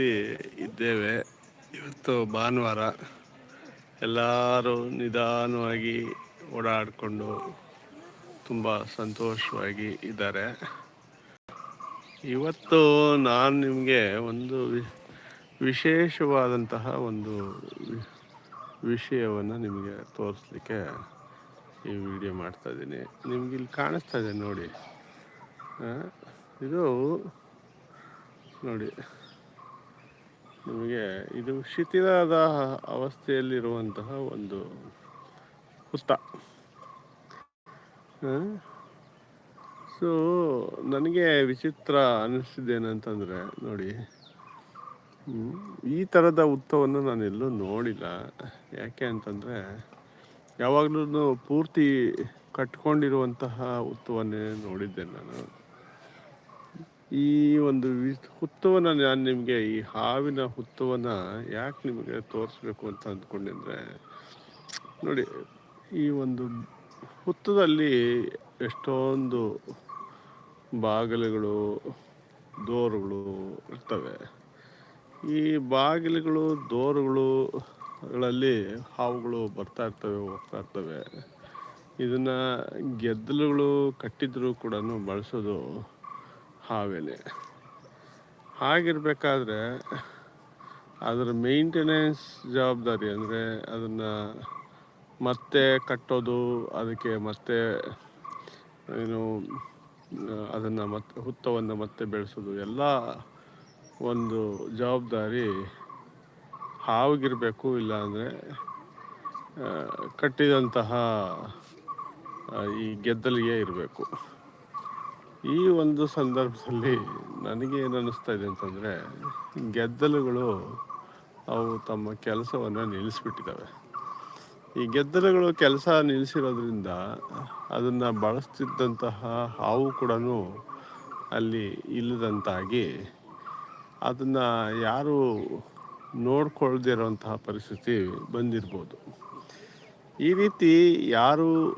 ಹುತ್ತದಲ್ಲಿ ಇದ್ದೇವೆ. ಇವತ್ತು ಭಾನುವಾರ ಎಲ್ಲರೂ ನಿಧಾನವಾಗಿ ಓಡಾಡಿಕೊಂಡು ತುಂಬ ಸಂತೋಷವಾಗಿ ಇದ್ದಾರೆ. ಇವತ್ತು ನಾನು ನಿಮಗೆ ಒಂದು ವಿಶೇಷವಾದಂತಹ ಒಂದು ವಿಷಯವನ್ನು ನಿಮಗೆ ತೋರಿಸ್ಲಿಕ್ಕೆ ಈ ವಿಡಿಯೋ ಮಾಡ್ತಾ ಇದ್ದೀನಿ. ನಿಮ್ಗೆ ಇಲ್ಲಿ ಕಾಣಿಸ್ತಾ ಇದೆ ನೋಡಿ. ಇದು ನೋಡಿ. ನಿಮಗೆ ಇದು ಶಿಥಿಲದ ಅವಸ್ಥೆಯಲ್ಲಿರುವಂತಹ ಒಂದು ಹುತ್ತ. ಸೊ ನನಗೆ ವಿಚಿತ್ರ ಅನ್ನಿಸಿದ್ದೇನಂತಂದರೆ ನೋಡಿ ಈ ಥರದ ಹುತ್ತವನ್ನು ನಾನು ಎಲ್ಲೂ ನೋಡಿಲ್ಲ. ಯಾಕೆ ಅಂತಂದರೆ, ಯಾವಾಗಲೂ ಪೂರ್ತಿ ಕಟ್ಕೊಂಡಿರುವಂತಹ ಹುತ್ತವನ್ನೇ ನೋಡಿದ್ದೆ ನಾನು. ಈ ಒಂದು ಹುತ್ತವನ್ನು ನಾನು ನಿಮಗೆ, ಈ ಹಾವಿನ ಹುತ್ತವನ್ನು ಯಾಕೆ ನಿಮಗೆ ತೋರಿಸ್ಬೇಕು ಅಂತ ಅಂದ್ಕೊಂಡಿದ್ರೆ, ನೋಡಿ, ಈ ಒಂದು ಹುತ್ತದಲ್ಲಿ ಎಷ್ಟೊಂದು ಬಾಗಿಲುಗಳು, ದೋರುಗಳು ಇರ್ತವೆ. ಈ ಬಾಗಿಲುಗಳು ಗಳಲ್ಲಿ ಹಾವುಗಳು ಬರ್ತಾ ಇರ್ತವೆ, ಹೋಗ್ತಾ ಇರ್ತವೆ. ಇದನ್ನು ಗೆದ್ದಲುಗಳು ಕಟ್ಟಿದ್ರೂ ಕೂಡ ಬಳಸೋದು ಹಾವೇನೆ ಹಾಗಿರಬೇಕಾದ್ರೆ ಅದರ ಮೇಂಟೆನೆನ್ಸ್ ಜವಾಬ್ದಾರಿ ಅಂದರೆ ಅದನ್ನು ಮತ್ತೆ ಕಟ್ಟೋದು, ಅದಕ್ಕೆ ಮತ್ತೆ ಏನು, ಅದನ್ನು ಮತ್ತೆ ಹುತ್ತವನ್ನು ಮತ್ತೆ ಬೆಳೆಸೋದು, ಎಲ್ಲ ಒಂದು ಜವಾಬ್ದಾರಿ ಹಾವಿಗಿರಬೇಕು, ಇಲ್ಲಾಂದರೆ ಕಟ್ಟಿದಂತಹ ಈ ಗೆದ್ದಲಿಗೆ ಇರಬೇಕು. ಈ ಒಂದು ಸಂದರ್ಭದಲ್ಲಿ ನನಗೆ ಏನು ಅನ್ನಿಸ್ತಾ ಇದೆ ಅಂತಂದರೆ, ಗೆದ್ದಲುಗಳು ಅವು ತಮ್ಮ ಕೆಲಸವನ್ನು ನಿಲ್ಲಿಸ್ಬಿಟ್ಟಿದ್ದಾವೆ ಈ ಗೆದ್ದಲುಗಳು ಕೆಲಸ ನಿಲ್ಲಿಸಿರೋದ್ರಿಂದ ಅದನ್ನು ಬಳಸ್ತಿದ್ದಂತಹ ಹಾವು ಕೂಡ ಅಲ್ಲಿ ಇಲ್ಲದಂತಾಗಿ ಅದನ್ನು ಯಾರು ನೋಡ್ಕೊಳ್ದೇ ಇರೋಂತಹ ಪರಿಸ್ಥಿತಿ ಬಂದಿರ್ಬೋದು. ಈ ರೀತಿ ಯಾರು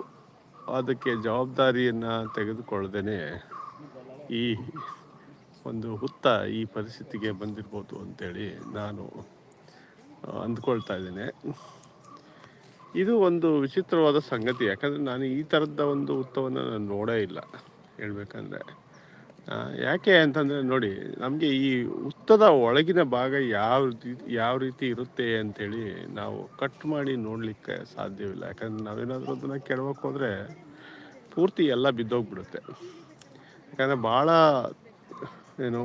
ಅದಕ್ಕೆ ಜವಾಬ್ದಾರಿಯನ್ನು ತೆಗೆದುಕೊಳ್ಳದೇನೆ ಈ ಒಂದು ಹುತ್ತ ಈ ಪರಿಸ್ಥಿತಿಗೆ ಬಂದಿರ್ಬೋದು ಅಂತೇಳಿ ನಾನು ಅಂದ್ಕೊಳ್ತಾ ಇದ್ದೇನೆ. ಇದು ಒಂದು ವಿಚಿತ್ರವಾದ ಸಂಗತಿ, ಯಾಕಂದರೆ ನಾನು ಈ ಥರದ ಒಂದು ಹುತ್ತವನ್ನು ನಾನು ನೋಡೇ ಇಲ್ಲ, ಹೇಳ್ಬೇಕಂದ್ರೆ. ಯಾಕೆ ಅಂತಂದರೆ ನೋಡಿ, ನಮಗೆ ಈ ಹುತ್ತದ ಒಳಗಿನ ಭಾಗ ಯಾವ ಯಾವ ರೀತಿ ಇರುತ್ತೆ ಅಂಥೇಳಿ ನಾವು ಕಟ್ ಮಾಡಿ ನೋಡಲಿಕ್ಕೆ ಸಾಧ್ಯವಿಲ್ಲ. ಯಾಕಂದ್ರೆ ನಾವೇನಾದರೂ ಅದನ್ನು ಕೆಡವಕ್ಕೆ ಹೋದರೆ ಪೂರ್ತಿ ಎಲ್ಲ ಬಿದ್ದೋಗ್ಬಿಡುತ್ತೆ. ಯಾಕಂದರೆ ಭಾಳ, ಏನು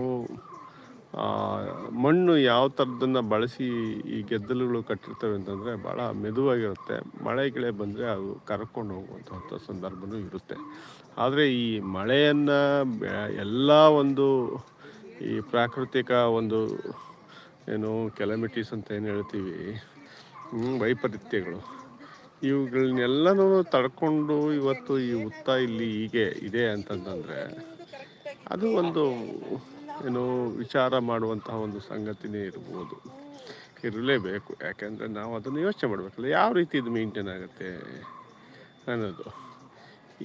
ಮಣ್ಣು ಯಾವ ಥರದನ್ನು ಬಳಸಿ ಈ ಗೆದ್ದಲುಗಳು ಕಟ್ಟಿರ್ತವೆ ಅಂತಂದರೆ ಭಾಳ ಮೆದುವಾಗಿರುತ್ತೆ. ಮಳೆ ಗಿಳೆ ಬಂದರೆ ಅದು ಕರ್ಕೊಂಡು ಹೋಗುವಂಥ ಸಂದರ್ಭನೂ ಇರುತ್ತೆ. ಆದರೆ ಈ ಮಳೆಯನ್ನು ಎಲ್ಲ ಒಂದು ಈ ಪ್ರಾಕೃತಿಕ ಒಂದು, ಏನು, ಕೆಲಮಿಟೀಸ್ ಅಂತ ಏನು ಹೇಳ್ತೀವಿ ವೈಪರೀತ್ಯಗಳು ಇವುಗಳನ್ನೆಲ್ಲನೂ ತಡ್ಕೊಂಡು ಇವತ್ತು ಈ ಉತ್ತ ಇಲ್ಲಿ ಹೀಗೆ ಇದೆ ಅಂತಂತಂದರೆ ಅದು ಒಂದು, ಏನು ವಿಚಾರ ಮಾಡುವಂತಹ ಒಂದು ಸಂಗತಿನೇ ಇರ್ಬೋದು. ಇರಲೇಬೇಕು. ಯಾಕೆಂದರೆ ನಾವು ಅದನ್ನು ಯೋಚನೆ ಮಾಡಬೇಕಲ್ಲ, ಯಾವ ರೀತಿ ಇದು ಮೇಂಟೈನ್ ಆಗುತ್ತೆ ಅನ್ನೋದು.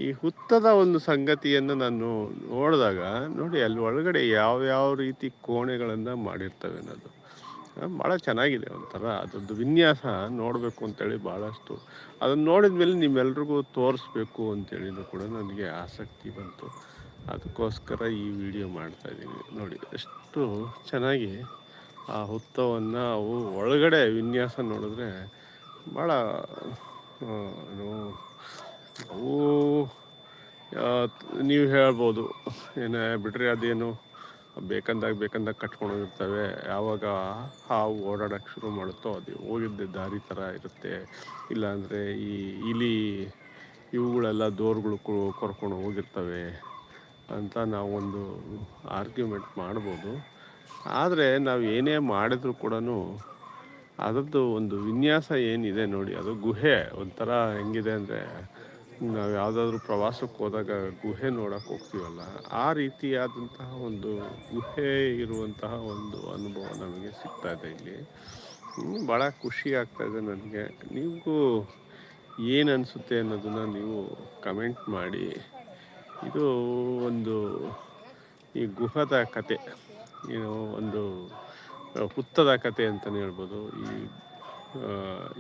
ಈ ಹುತ್ತದ ಒಂದು ಸಂಗತಿಯನ್ನು ನಾನು ನೋಡಿದಾಗ, ನೋಡಿ ಅಲ್ಲಿ ಒಳಗಡೆ ಯಾವ ರೀತಿ ಕೋಣೆಗಳನ್ನು ಮಾಡಿರ್ತವೆ ಅನ್ನೋದು. ಭಾಳ ಚೆನ್ನಾಗಿದೆ ಒಂಥರ. ಅದ್ರದ್ದು ವಿನ್ಯಾಸ ನೋಡಬೇಕು ಅಂತೇಳಿ ಭಾಳಷ್ಟು ಅದನ್ನು ನೋಡಿದ ಮೇಲೆ ನಿಮ್ಮೆಲ್ರಿಗೂ ತೋರಿಸ್ಬೇಕು ಅಂತೇಳಿನೂ ಕೂಡ ನನಗೆ ಆಸಕ್ತಿ ಬಂತು. ಅದಕ್ಕೋಸ್ಕರ ಈ ವಿಡಿಯೋ ಮಾಡ್ತಾಯಿದ್ದೀನಿ ನೋಡಿ, ಎಷ್ಟು ಚೆನ್ನಾಗಿ ಆ ಹುತ್ತವನ್ನು ಅವು ಒಳಗಡೆ ವಿನ್ಯಾಸ ನೋಡಿದ್ರೆ ಭಾಳ ಅವು ನೀವು ಹೇಳ್ಬೋದು, ಏನೇ ಬಿಡ್ರಿ ಅದೇನು ಬೇಕಂದಾಗ ಬೇಕಂದಾಗ ಕಟ್ಕೊಂಡು ಹೋಗಿರ್ತವೆ. ಯಾವಾಗ ಹಾವು ಓಡಾಡೋಕ್ಕೆ ಶುರು ಮಾಡುತ್ತೋ ಅದು ಹೋಗಿದ್ದ ದಾರಿ ಥರ ಇರುತ್ತೆ. ಇಲ್ಲಾಂದರೆ ಈ ಇಲಿ, ಇವುಗಳೆಲ್ಲ ದೋರ್ಗಳು ಕೊರ್ಕೊಂಡು ಹೋಗಿರ್ತವೆ. ಅಂತ ನಾವೊಂದು ಆರ್ಗ್ಯುಮೆಂಟ್ ಮಾಡ್ಬೋದು. ಆದರೆ ನಾವು ಏನೇ ಮಾಡಿದ್ರು ಕೂಡ ಅದರದ್ದು ಒಂದು ವಿನ್ಯಾಸ ಏನಿದೆ ನೋಡಿ, ಅದು ಗುಹೆ ಒಂಥರ ಹೆಂಗಿದೆ ಅಂದರೆ, ನಾವು ಯಾವುದಾದ್ರೂ ಪ್ರವಾಸಕ್ಕೆ ಹೋದಾಗ ಗುಹೆ ನೋಡೋಕೆ ಹೋಗ್ತೀವಲ್ಲ, ಆ ರೀತಿಯಾದಂತಹ ಒಂದು ಗುಹೆ ಇರುವಂತಹ ಒಂದು ಅನುಭವ ನಮಗೆ ಸಿಗ್ತಾ ಇದೆ ಇಲ್ಲಿ. ಭಾಳ ಖುಷಿ ಆಗ್ತಾಯಿದೆ ನನಗೆ. ನಿಮಗೂ ಏನು ಅನಿಸುತ್ತೆ ಅನ್ನೋದನ್ನು ನೀವು ಕಮೆಂಟ್ ಮಾಡಿ. ಇದು ಒಂದು ಈ ಗುಹದ ಕತೆ. ಏನು ಒಂದು ಹುತ್ತದ ಕತೆ ಅಂತಲೇ ಹೇಳ್ಬೋದು. ಈ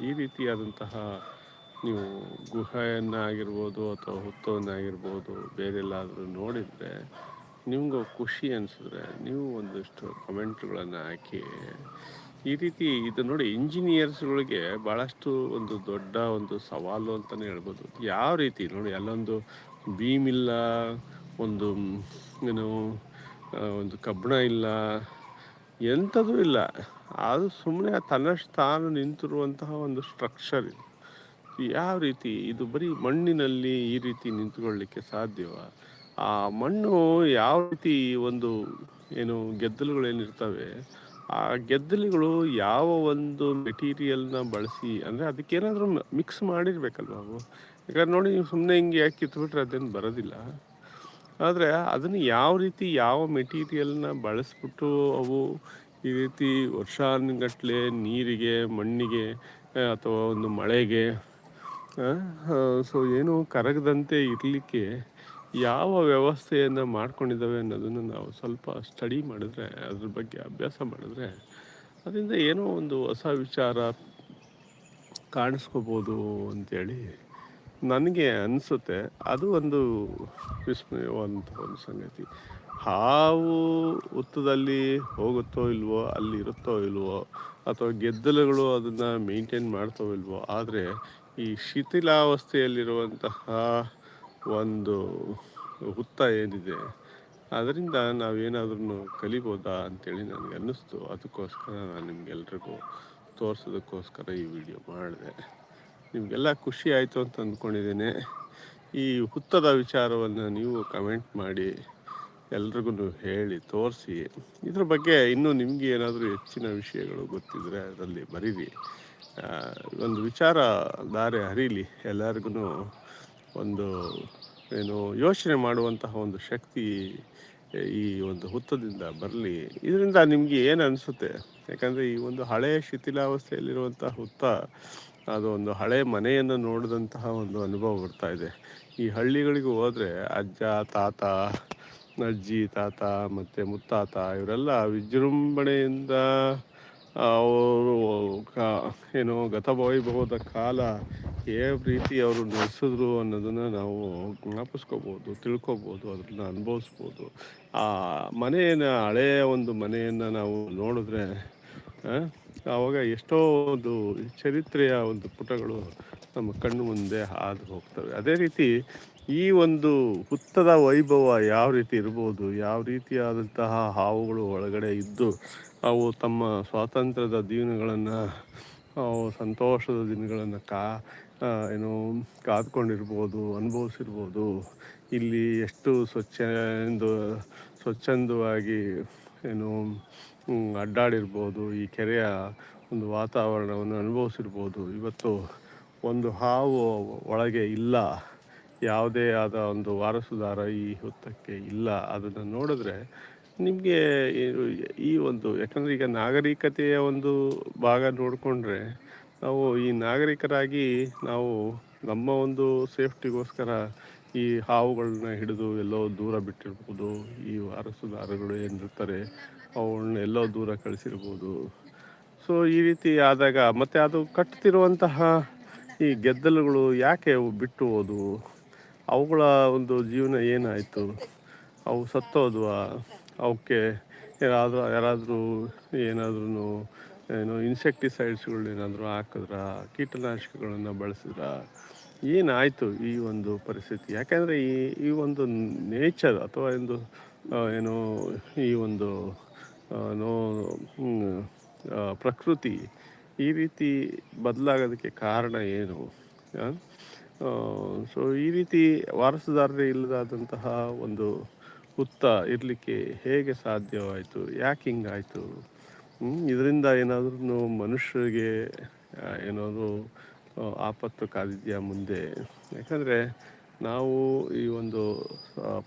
ಈ ರೀತಿಯಾದಂತಹ ನೀವು ಗುಹೆಯನ್ನಾಗಿರ್ಬೋದು ಅಥವಾ ಹುತ್ತವನ್ನಾಗಿರ್ಬೋದು, ಬೇರೆಲ್ಲಾದರೂ ನೋಡಿದರೆ ನಿಮ್ಗೆ ಖುಷಿ ಅನಿಸಿದ್ರೆ ನೀವು ಒಂದಷ್ಟು ಕಮೆಂಟ್ಗಳನ್ನು ಹಾಕಿ. ಈ ರೀತಿ ಇದು ನೋಡಿ ಇಂಜಿನಿಯರ್ಸ್ಗಳಿಗೆ ಭಾಳಷ್ಟು ಒಂದು ದೊಡ್ಡ ಒಂದು ಸವಾಲು ಅಂತಲೇ ಹೇಳ್ಬೋದು. ಯಾವ ರೀತಿ ನೋಡಿ, ಅಲ್ಲೊಂದು ಬೀಮ್ ಇಲ್ಲ, ಒಂದು, ಏನು ಒಂದು ಕಬ್ಬಣ ಇಲ್ಲ ಎಂಥದೂ ಇಲ್ಲ. ಅದು ಸುಮ್ಮನೆ ತನ್ನಷ್ಟು ತಾನು ನಿಂತಿರುವಂತಹ ಒಂದು ಸ್ಟ್ರಕ್ಚರ್ ಇದು. ಯಾವ ರೀತಿ, ಇದು ಬರೀ ಮಣ್ಣಿನಲ್ಲಿ ಈ ರೀತಿ ನಿಂತ್ಕೊಳ್ಳಿಕ್ಕೆ ಸಾಧ್ಯವ? ಆ ಮಣ್ಣು ಯಾವ ರೀತಿ ಒಂದು, ಏನು, ಗೆದ್ದಲುಗಳೇನಿರ್ತವೆ, ಆ ಗೆದ್ದಲುಗಳು ಯಾವ ಒಂದು ಮೆಟೀರಿಯಲ್ನ ಬಳಸಿ, ಅಂದರೆ ಅದಕ್ಕೇನಾದರೂ ಮಿಕ್ಸ್ ಮಾಡಿರ್ಬೇಕಲ್ವ ಅವು? ಯಾಕಂದ್ರೆ ನೋಡಿ, ನೀವು ಸುಮ್ಮನೆ ಹಿಂಗೆ ಯಾಕೆ ಕಿತ್ಬಿಟ್ರೆ ಅದೇನು ಬರೋದಿಲ್ಲ. ಆದರೆ ಅದನ್ನು ಯಾವ ರೀತಿ ಯಾವ ಮೆಟೀರಿಯಲ್ನ ಬಳಸ್ಬಿಟ್ಟು ಅವು ಈ ರೀತಿ ವರ್ಷಾನುಗಟ್ಲೆ ನೀರಿಗೆ, ಮಣ್ಣಿಗೆ ಅಥವಾ ಒಂದು ಮಳೆಗೆ ಸೊ ಏನು ಕರಗದಂತೆ ಇರಲಿಕ್ಕೆ ಯಾವ ವ್ಯವಸ್ಥೆಯನ್ನು ಮಾಡ್ಕೊಂಡಿದ್ದಾವೆ ಅನ್ನೋದನ್ನು ನಾವು ಸ್ವಲ್ಪ ಸ್ಟಡಿ ಮಾಡಿದ್ರೆ, ಅದ್ರ ಬಗ್ಗೆ ಅಭ್ಯಾಸ ಮಾಡಿದ್ರೆ ಅದರಿಂದ ಏನೋ ಒಂದು ಹೊಸ ವಿಚಾರ ಕಾಣಿಸ್ಕೋಬೋದು ಅಂತೇಳಿ ನನಗೆ ಅನಿಸುತ್ತೆ, ಅದು ಒಂದು ವಿಸ್ಮಯವಂತ ಒಂದು ಸಂಗತಿ. ಹಾವು ಹುತ್ತದಲ್ಲಿ ಹೋಗುತ್ತೋ ಇಲ್ವೋ, ಅಲ್ಲಿ ಇರುತ್ತೋ ಇಲ್ವೋ, ಅಥವಾ ಗೆದ್ದಲುಗಳು ಅದನ್ನು ಮೇಂಟೈನ್ ಮಾಡ್ತೋ ಇಲ್ವೋ, ಆದರೆ ಈ ಶಿಥಿಲಾವಸ್ಥೆಯಲ್ಲಿರುವಂತಹ ಒಂದು ಹುತ್ತ ಏನಿದೆ, ಅದರಿಂದ ನಾವೇನಾದ್ರೂ ಕಲಿಬೋದಾ ಅಂತೇಳಿ ನನಗೆ ಅನ್ನಿಸ್ತು. ಅದಕ್ಕೋಸ್ಕರ ನಾನು ನಿಮಗೆಲ್ರಿಗೂ ತೋರಿಸೋದಕ್ಕೋಸ್ಕರ ಈ ವಿಡಿಯೋ ಮಾಡಿದೆ. ನಿಮಗೆಲ್ಲ ಖುಷಿ ಆಯಿತು ಅಂತ ಅಂದ್ಕೊಂಡಿದ್ದೇನೆ. ಈ ಹುತ್ತದ ವಿಚಾರವನ್ನು ನೀವು ಕಮೆಂಟ್ ಮಾಡಿ ಎಲ್ರಿಗೂ ಹೇಳಿ, ತೋರಿಸಿ. ಇದ್ರ ಬಗ್ಗೆ ಇನ್ನೂ ನಿಮಗೆ ಏನಾದರೂ ಹೆಚ್ಚಿನ ವಿಷಯಗಳು ಗೊತ್ತಿದ್ದರೆ ಅದರಲ್ಲಿ ಬರೀರಿ. ಒಂದು ವಿಚಾರ ದಾರಿ ಹರಿಲಿ ಎಲ್ಲರಿಗೂ ಒಂದು ಏನು ಯೋಚನೆ ಮಾಡುವಂತಹ ಒಂದು ಶಕ್ತಿ ಈ ಒಂದು ಹುತ್ತದಿಂದ ಬರಲಿ. ಇದರಿಂದ ನಿಮಗೆ ಏನು ಅನಿಸುತ್ತೆ? ಯಾಕಂದರೆ ಈ ಒಂದು ಹಳೆಯ ಶಿಥಿಲಾವಸ್ಥೆಯಲ್ಲಿರುವಂಥ ಹುತ್ತ ಅದು ಒಂದು ಹಳೆ ಮನೆಯನ್ನು ನೋಡಿದಂತಹ ಒಂದು ಅನುಭವ ಬರ್ತಾ ಇದೆ. ಈ ಹಳ್ಳಿಗಳಿಗೆ ಹೋದರೆ ಅಜ್ಜ, ತಾತ, ಅಜ್ಜಿ, ತಾತ, ಮತ್ತು ಮುತ್ತಾತ ಇವರೆಲ್ಲ ವಿಜೃಂಭಣೆಯಿಂದ ಅವರು ಕ, ಏನು ಗತವೈಭವದ ಕಾಲ ಯಾವ ರೀತಿ ಅವರು ನಡೆಸಿದ್ರು ಅನ್ನೋದನ್ನು ನಾವು ಜ್ಞಾಪಿಸ್ಕೋಬೋದು, ತಿಳ್ಕೊಬೋದು, ಅದನ್ನು ಅನುಭವಿಸ್ಬೋದು. ಆ ಮನೆಯನ್ನು, ಹಳೆಯ ಒಂದು ಮನೆಯನ್ನು ನಾವು ನೋಡಿದ್ರೆ ಆವಾಗ ಎಷ್ಟೋ ಒಂದು ಚರಿತ್ರೆಯ ಒಂದು ಪುಟಗಳು ನಮ್ಮ ಕಣ್ಣು ಮುಂದೆ ಹಾದು ಹೋಗ್ತವೆ. ಅದೇ ರೀತಿ ಈ ಒಂದು ಹುತ್ತದ ವೈಭವ ಯಾವ ರೀತಿ ಇರ್ಬೋದು, ಯಾವ ರೀತಿಯಾದಂತಹ ಹಾವುಗಳು ಒಳಗಡೆ ಇದ್ದು ಅವು ತಮ್ಮ ಸ್ವಾತಂತ್ರ್ಯದ ದಿನಗಳನ್ನು ಅವು ಸಂತೋಷದ ದಿನಗಳನ್ನು ಕಾ ಏನು ಕಾದ್ಕೊಂಡಿರ್ಬೋದು, ಅನುಭವಿಸಿರ್ಬೋದು, ಇಲ್ಲಿ ಎಷ್ಟು ಸ್ವಚ್ಛ ಎಂದು, ಸ್ವಚ್ಛಂದವಾಗಿ ಏನು ಅಡ್ಡಾಡಿರ್ಬೋದು, ಈ ಕೆರೆಯ ಒಂದು ವಾತಾವರಣವನ್ನು ಅನುಭವಿಸಿರ್ಬೋದು. ಇವತ್ತು ಒಂದು ಹಾವು ಒಳಗೆ ಇಲ್ಲ, ಯಾವುದೇ ಆದ ಒಂದು ವಾರಸುದಾರ ಈ ಹೊತ್ತಕ್ಕೆ ಇಲ್ಲ. ಅದನ್ನು ನೋಡಿದ್ರೆ ನಿಮಗೆ ಈ ಒಂದು, ಯಾಕಂದರೆ ಈಗ ನಾಗರಿಕತೆಯ ಒಂದು ಭಾಗ ನೋಡಿಕೊಂಡ್ರೆ, ನಾವು ಈ ನಾಗರಿಕರಾಗಿ ನಾವು ನಮ್ಮ ಒಂದು ಸೇಫ್ಟಿಗೋಸ್ಕರ ಈ ಹಾವುಗಳನ್ನ ಹಿಡಿದು ಎಲ್ಲೋ ದೂರ ಬಿಟ್ಟಿರ್ಬೋದು, ಈ ವಾರಸುದಾರಗಳು ಏನಿರ್ತಾರೆ ಅವುಗಳನ್ನ ಎಲ್ಲೋ ದೂರ ಕಳಿಸಿರ್ಬೋದು. ಸೊ ಈ ರೀತಿ ಆದಾಗ ಮತ್ತೆ ಅದು ಕಟ್ತಿರುವಂತಹ ಈ ಗೆದ್ದಲುಗಳು ಯಾಕೆ ಬಿಟ್ಟು ಹೋದವು? ಅವುಗಳ ಒಂದು ಜೀವನ ಏನಾಯಿತು? ಅವು ಸತ್ತೋದ್ವಾ? ಅವಕ್ಕೆ ಯಾರಾದರೂ ಯಾರಾದರೂ ಏನಾದ್ರೂ ಏನು ಇನ್ಸೆಕ್ಟಿಸೈಡ್ಸ್ಗಳು ಏನಾದರೂ ಹಾಕಿದ್ರಾ? ಕೀಟನಾಶಕಗಳನ್ನು ಬಳಸಿದ್ರ? ಏನಾಯಿತು ಈ ಒಂದು ಪರಿಸ್ಥಿತಿ? ಯಾಕೆಂದರೆ ಈ ಈ ಒಂದು ನೇಚರ್ ಅಥವಾ ಒಂದು ಏನು, ಈ ಒಂದು ನೋ ಪ್ರಕೃತಿ ಈ ರೀತಿ ಬದಲಾಗೋದಕ್ಕೆ ಕಾರಣ ಏನು? ಸೊ ಈ ರೀತಿ ವಾರಸುದಾರರೇ ಇಲ್ಲದಾದಂತಹ ಒಂದು ಹುತ್ತ ಇರಲಿಕ್ಕೆ ಹೇಗೆ ಸಾಧ್ಯವಾಯಿತು? ಯಾಕೆ ಹಿಂಗಾಯಿತು? ಇದರಿಂದ ಏನಾದರೂ ಮನುಷ್ಯರಿಗೆ ಏನಾದರೂ ಆಪತ್ತು ಕಾದಿದೆಯಾ ಮುಂದೆ. ಯಾಕಂದರೆ ನಾವು ಈ ಒಂದು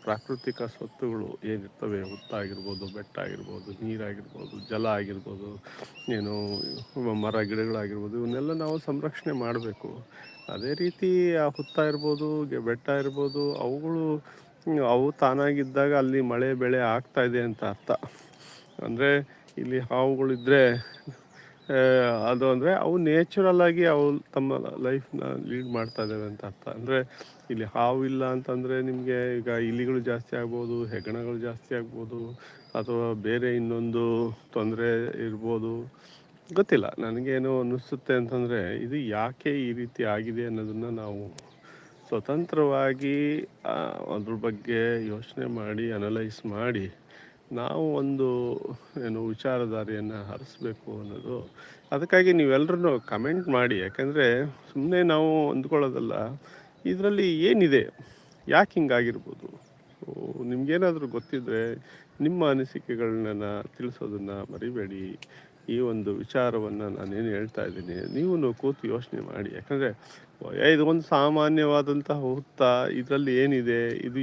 ಪ್ರಾಕೃತಿಕ ಸ್ವತ್ತುಗಳು ಏನಿರ್ತವೆ, ಹುತ್ತಾಗಿರ್ಬೋದು ಬೆಟ್ಟ ಆಗಿರ್ಬೋದು ನೀರಾಗಿರ್ಬೋದು, ಜಲ ಆಗಿರ್ಬೋದು, ಏನು, ಮರ ಗಿಡಗಳಾಗಿರ್ಬೋದು, ಇವನ್ನೆಲ್ಲ ನಾವು ಸಂರಕ್ಷಣೆ ಮಾಡಬೇಕು. ಅದೇ ರೀತಿ ಆ ಹುತ್ತ ಇರ್ಬೋದು ಬೆಟ್ಟ ಇರ್ಬೋದು, ಅವುಗಳು, ಅವು ತಾನಾಗಿದ್ದಾಗ ಅಲ್ಲಿ ಮಳೆ, ಬೆಳೆ ಆಗ್ತಾ ಇದೆ ಅಂತ ಅರ್ಥ. ಅಂದರೆ ಇಲ್ಲಿ ಹಾವುಗಳಿದ್ದರೆ ಅದು ಅಂದರೆ ಅವು ನೇಚುರಲ್ಲಾಗಿ ಅವು ತಮ್ಮ ಲೈಫ್ನ ಲೀಡ್ ಮಾಡ್ತಾ ಇದ್ದಾವೆ ಅಂತ ಅರ್ಥ. ಅಂದರೆ ಇಲ್ಲಿ ಹಾವು ಇಲ್ಲ ಅಂತಂದರೆ ನಿಮಗೆ ಈಗ ಇಲಿಗಳು ಜಾಸ್ತಿ ಆಗ್ಬೋದು, ಹೆಗ್ಗಣಗಳು ಜಾಸ್ತಿ ಆಗ್ಬೋದು, ಅಥವಾ ಬೇರೆ ಇನ್ನೊಂದು ತೊಂದರೆ ಇರ್ಬೋದು. ಗೊತ್ತಿಲ್ಲ, ನನಗೇನು ಅನ್ನಿಸುತ್ತೆ ಅಂತಂದರೆ ಇದು ಯಾಕೆ ಈ ರೀತಿ ಆಗಿದೆ ಅನ್ನೋದನ್ನು ನಾವು ಸ್ವತಂತ್ರವಾಗಿ ಅದ್ರ ಬಗ್ಗೆ ಯೋಚನೆ ಮಾಡಿ ಅನಲೈಸ್ ಮಾಡಿ ನಾವು ಒಂದು, ಏನು, ವಿಚಾರಧಾರೆಯನ್ನು ಹರಿಸ್ಬೇಕು ಅನ್ನೋದು. ಅದಕ್ಕಾಗಿ ನೀವೆಲ್ಲರೂ ಕಮೆಂಟ್ ಮಾಡಿ. ಯಾಕೆಂದರೆ ಸುಮ್ಮನೆ ನಾವು ಅಂದ್ಕೊಳ್ಳೋದಲ್ಲ, ಇದರಲ್ಲಿ ಏನಿದೆ? ಯಾಕೆ ಹಿಂಗಾಗಿರ್ಬೋದು? ನಿಮ್ಗೇನಾದರೂ ಗೊತ್ತಿದ್ದರೆ ನಿಮ್ಮ ಅನಿಸಿಕೆಗಳನ್ನ ತಿಳಿಸೋದನ್ನು ಮರಿಬೇಡಿ. ಈ ಒಂದು ವಿಚಾರವನ್ನು ನಾನೇನು ಹೇಳ್ತಾ ಇದ್ದೀನಿ ನೀವು ಕೂತು ಯೋಚನೆ ಮಾಡಿ. ಯಾಕಂದರೆ ಇದು ಒಂದು ಸಾಮಾನ್ಯವಾದಂತಹ ಹುತ್ತ ಇದರಲ್ಲಿ ಏನಿದೆ, ಇದು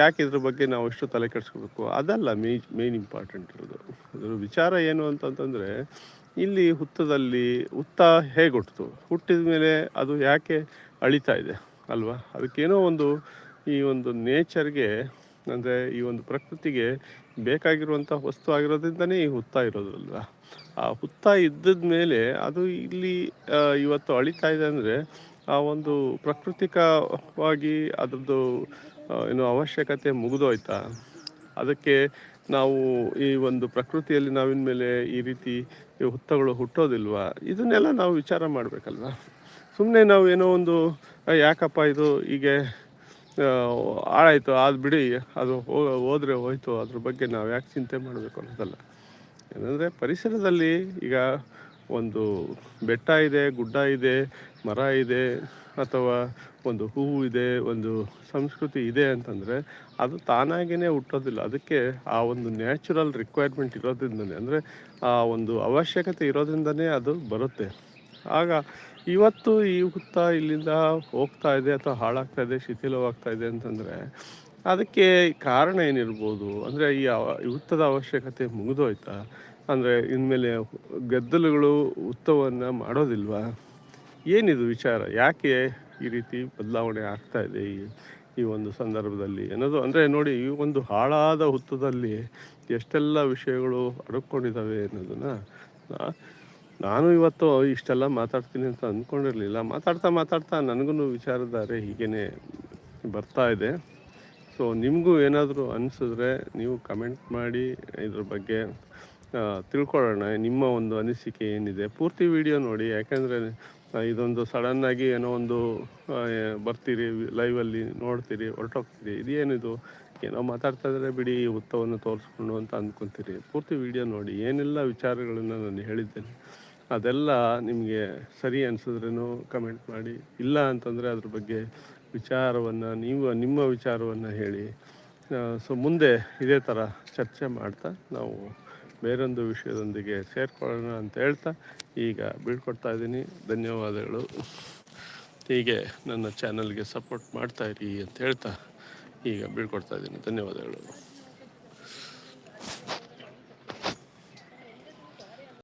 ಯಾಕೆ ಇದ್ರ ಬಗ್ಗೆ ನಾವು ಎಷ್ಟು ತಲೆ ಕೆಡಿಸ್ಕೋಬೇಕು? ಅದಲ್ಲ ಮೇ ಮೇನ್ ಇಂಪಾರ್ಟೆಂಟ್ ಇರೋದು. ಅದರ ವಿಚಾರ ಏನು ಅಂತಂತಂದರೆ, ಇಲ್ಲಿ ಹುತ್ತದಲ್ಲಿ ಹುತ್ತ ಹೇಗೆ ಹುಟ್ಟಿತು ಹುಟ್ಟಿದ ಮೇಲೆ ಅದು ಯಾಕೆ ಅಳಿತಾ ಇದೆ ಅಲ್ವಾ? ಅದಕ್ಕೇನೋ ಒಂದು ಈ ಒಂದು ನೇಚರ್ಗೆ, ಅಂದರೆ ಈ ಒಂದು ಪ್ರಕೃತಿಗೆ ಬೇಕಾಗಿರುವಂಥ ವಸ್ತು ಆಗಿರೋದ್ರಿಂದನೇ ಈ ಹುತ್ತ ಇರೋದಲ್ವಾ ಆ ಹುತ್ತ ಇದ್ದದ ಮೇಲೆ ಅದು ಇಲ್ಲಿ ಇವತ್ತು ಅಳಿತಾ ಇದೆ ಅಂದರೆ ಆ ಒಂದು ಪ್ರಾಕೃತಿಕವಾಗಿ ಅದರದ್ದು ಏನು ಅವಶ್ಯಕತೆ ಮುಗಿದೋಯ್ತಾ? ಅದಕ್ಕೆ ನಾವು ಈ ಒಂದು ಪ್ರಕೃತಿಯಲ್ಲಿ ನಾವಿನ ಮೇಲೆ ಈ ರೀತಿ ಹುತ್ತಗಳು ಹುಟ್ಟೋದಿಲ್ವಾ? ಇದನ್ನೆಲ್ಲ ನಾವು ವಿಚಾರ ಮಾಡಬೇಕಲ್ವ? ಸುಮ್ಮನೆ ನಾವು ಏನೋ ಒಂದು ಯಾಕಪ್ಪ ಇದು ಹೀಗೆ ಹಾಳಾಯ್ತು ಅದು ಬಿಡಿ ಅದು ಹೋ- ಹೋದ್ರೆ ಹೋಯ್ತು. ಅದ್ರ ಬಗ್ಗೆ ನಾವು ಯಾಕೆ ಚಿಂತೆ ಮಾಡಬೇಕು ಅನ್ನೋದಲ್ಲ. ಏನಂದರೆ ಪರಿಸರದಲ್ಲಿ ಈಗ ಒಂದು ಬೆಟ್ಟ ಇದೆ, ಗುಡ್ಡ ಇದೆ, ಮರ ಇದೆ, ಅಥವಾ ಒಂದು ಹೂವು ಇದೆ, ಒಂದು ಸಂಸ್ಕೃತಿ ಇದೆ ಅಂತಂದರೆ ಅದು ತಾನಾಗಿಯೇ ಹುಟ್ಟೋದಿಲ್ಲ. ಅದಕ್ಕೆ ಆ ಒಂದು ನ್ಯಾಚುರಲ್ ರಿಕ್ವೈರ್ಮೆಂಟ್ ಇರೋದ್ರಿಂದನೇ, ಅಂದರೆ ಆ ಒಂದು ಅವಶ್ಯಕತೆ ಇರೋದ್ರಿಂದನೇ ಅದು ಬರುತ್ತೆ. ಆಗ ಇವತ್ತು ಈ ಹುತ್ತ ಇಲ್ಲಿಂದ ಹೋಗ್ತಾ ಇದೆ ಅಥವಾ ಹಾಳಾಗ್ತಾ ಇದೆ, ಶಿಥಿಲವಾಗ್ತಾ ಇದೆ ಅಂತಂದರೆ ಅದಕ್ಕೆ ಕಾರಣ ಏನಿರ್ಬೋದು? ಅಂದರೆ ಈ ಹುತ್ತದ ಅವಶ್ಯಕತೆ ಮುಗಿದೋಯ್ತಾ? ಅಂದರೆ ಇನ್ಮೇಲೆ ಗದ್ದಲುಗಳು ಹುತ್ತವನ್ನು ಮಾಡೋದಿಲ್ವಾ? ಏನಿದು ವಿಚಾರ? ಯಾಕೆ ಈ ರೀತಿ ಬದಲಾವಣೆ ಆಗ್ತಾ ಇದೆ ಈ ಈ ಒಂದು ಸಂದರ್ಭದಲ್ಲಿ? ಏನದು ಅಂದರೆ ನೋಡಿ, ಈ ಒಂದು ಹಾಳಾದ ಹುತ್ತದಲ್ಲಿ ಎಷ್ಟೆಲ್ಲ ವಿಷಯಗಳು ಅಡಕೊಂಡಿದ್ದಾವೆ ಅನ್ನೋದನ್ನು ನಾನು ಇವತ್ತು ಇಷ್ಟೆಲ್ಲ ಮಾತಾಡ್ತೀನಿ ಅಂತ ಅಂದ್ಕೊಂಡಿರಲಿಲ್ಲ. ಮಾತಾಡ್ತಾ ಮಾತಾಡ್ತಾ ನನಗೂ ವಿಚಾರದಾರೆ ಹೀಗೇ ಬರ್ತಾ ಇದೆ. ಸೊ ನಿಮಗೂ ಏನಾದರೂ ಅನಿಸಿದ್ರೆ ನೀವು ಕಮೆಂಟ್ ಮಾಡಿ, ಇದ್ರ ಬಗ್ಗೆ ತಿಳ್ಕೊಳ್ಳೋಣ. ನಿಮ್ಮ ಒಂದು ಅನಿಸಿಕೆ ಏನಿದೆ? ಪೂರ್ತಿ ವಿಡಿಯೋ ನೋಡಿ, ಯಾಕೆಂದರೆ ಇದೊಂದು ಸಡನ್ನಾಗಿ ಏನೋ ಒಂದು ಬರ್ತೀರಿ ಲೈವಲ್ಲಿ ನೋಡ್ತೀರಿ, ಹೊರಟೋಗ್ತೀರಿ. ಇದೇನಿದು? ಏನೋ ಮಾತಾಡ್ತಾ ಇದ್ರೆ ಬಿಡಿ, ಉತ್ತವನ್ನು ತೋರಿಸ್ಕೊಂಡು ಅಂತ ಅಂದ್ಕೊತೀರಿ. ಪೂರ್ತಿ ವಿಡಿಯೋ ನೋಡಿ. ಏನೆಲ್ಲ ವಿಚಾರಗಳನ್ನು ನಾನು ಹೇಳಿದ್ದೇನೆ. ಅದೆಲ್ಲ ನಿಮಗೆ ಸರಿ ಅನಿಸಿದ್ರೂ ಕಮೆಂಟ್ ಮಾಡಿ. ಇಲ್ಲ ಅಂತಂದರೆ ಅದ್ರ ಬಗ್ಗೆ ವಿಚಾರವನ್ನು ನೀವು, ನಿಮ್ಮ ವಿಚಾರವನ್ನು ಹೇಳಿ. ಸೊ ಮುಂದೆ ಇದೇ ಥರ ಚರ್ಚೆ ಮಾಡ್ತಾ ನಾವು ಬೇರೊಂದು ವಿಷಯದೊಂದಿಗೆ ಸೇರ್ಕೊಳ್ಳೋಣ ಅಂತ ಹೇಳ್ತಾ ಈಗ ಬೀಳ್ಕೊಡ್ತಾ ಇದ್ದೀನಿ. ಧನ್ಯವಾದಗಳು. ಹೀಗೆ ನನ್ನ ಚಾನಲ್ಗೆ ಸಪೋರ್ಟ್ ಮಾಡ್ತಾ ಇರಿ ಅಂತ ಹೇಳ್ತಾ ಈಗ ಬೀಳ್ಕೊಡ್ತಾ ಇದ್ದೀನಿ. ಧನ್ಯವಾದಗಳು.